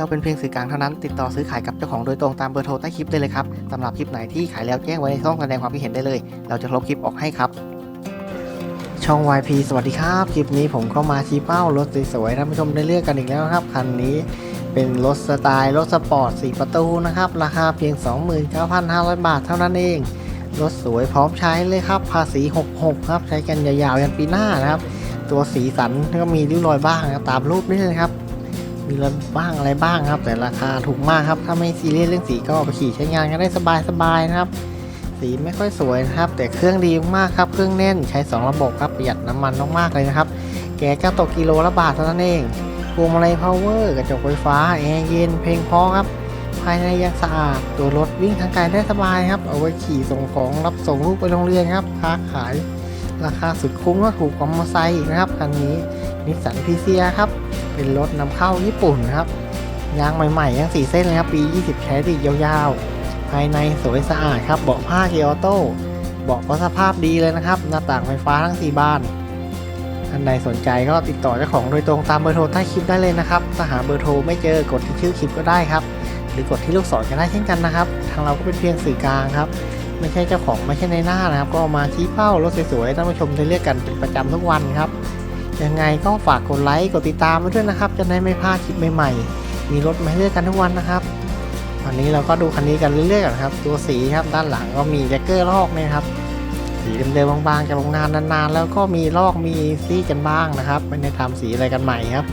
เราเป็นเพียงสื่อกลางเท่านั้น ติดต่อซื้อขายกับเจ้าของโดยตรงตามเบอร์โทรใต้คลิปได้เลยครับสำหรับคลิปไหนที่ขายแล้วแจ้งไว้ในช่องแสดงความคิดเห็นได้เลย เราจะลบคลิปออกให้ครับ ช่อง YP สวัสดีครับ คลิปนี้ผมก็มาชี้เป้ารถสวยๆท่านผู้ชมได้เลือกกันอีกแล้วครับ คันนี้เป็นรถสไตล์รถสปอร์ต 4 ประตูนะครับ ราคาเพียง 29,500 บาทเท่านั้นเอง รถสวยพร้อมใช้เลยครับ ภาษี 66 ครับ ใช้กันยาวๆยันปีหน้านะครับ ตัวสีสันก็มีริ้วรอยบ้างนะตามรูปนี่เลยครับ มีรอยบ้างอะไรบ้างครับ แต่ราคาถูกมากครับ ถ้าไม่ซีเรียสเรื่องสีก็ไปขี่ใช้งานกันได้สบายๆนะครับ สีไม่ค่อยสวยนะครับ แต่เครื่องดีมากครับ เครื่องแน่นใช้ 2 ระบบครับประหยัดน้ำมันมากๆเลยนะครับ แกก็ตกกิโลละบาทเท่านั้นเองพวงมาลัยพาวเวอร์กระจกไฟฟ้าแอร์เย็นเพลงพอครับ ภายในยังสะอาดตัวรถวิ่งทางไกลได้สบายครับ เอาไว้ขี่ส่งของรับส่งลูกไปโรงเรียนครับค้าขาย ราคาสุดคุ้มและถูกกว่ามอเตอร์ไซค์อีกนะครับคันนี้นิสสันพีเซียครับ เป็นรถนำเข้าญี่ปุ่นนะครับยางใหม่ๆยังสีเส้นเลยครับปี 20 ใช้ดียาวๆ ภายในสวยสะอาดครับ เบาะผ้าเกียร์ออโต้เบาะก็สภาพดีเลยนะครับ หน้าต่างไฟฟ้าทั้ง 4 บานท่านใดสนใจก็ติดต่อเจ้าของโดยตรงตามเบอร์โทรใต้คลิปได้เลยนะครับถ้าหาเบอร์โทรไม่เจอกดที่ชื่อคลิปก็ได้ครับ หรือกดที่ลูกศรก็ได้เช่นกันนะครับ ทางเราก็เป็นเพียงสื่อกลางครับ ไม่ใช่เจ้าของไม่ใช่ในหน้านะครับ ก็มาชี้เป้ารถสวยๆท่านผู้ชมได้เลือกกันเป็นประจำทุกวันครับ ยังไงก็ฝากกดไลค์กดติดตามไว้ด้วยนะครับ จะได้ไม่พลาดคลิปใหม่ๆ มีรถมาให้เลือกกันทุกวันนะครับวันนี้เราก็ดูคันนี้กันเรื่อยๆกันครับ ตัวสีครับด้านหลังก็มีแจ็คเกอร์ลอกเนี่ยครับ สีเดิมๆบางๆจากโรงงานนานๆ แล้วก็มีลอกมีซีกันบ้างนะครับไม่ได้ทำสีอะไรกันใหม่ครับ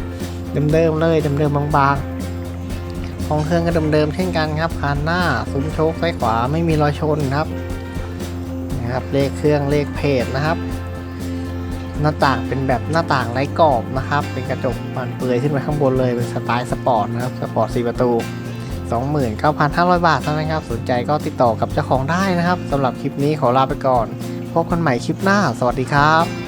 เดิมๆเลยเดิมๆบางๆของเครื่องก็เดิมๆเช่นกันครับคันหน้าซุ้มโชคซ้ายขวาไม่มีรอยชนครับนะครับเลขเครื่องเลขเพจนะครับ หน้าต่างเป็นแบบหน้าต่างไร้กรอบนะครับ เป็นกระจกบานเปลือยขึ้นไปข้างบนเลยเป็นสไตล์สปอร์ตนะครับสปอร์ต4ประตู 29,500 บาทเท่านั้นครับ สนใจก็ติดต่อกับเจ้าของได้นะครับสำหรับคลิปนี้ขอลาไปก่อน พบกันใหม่คลิปหน้า สวัสดีครับ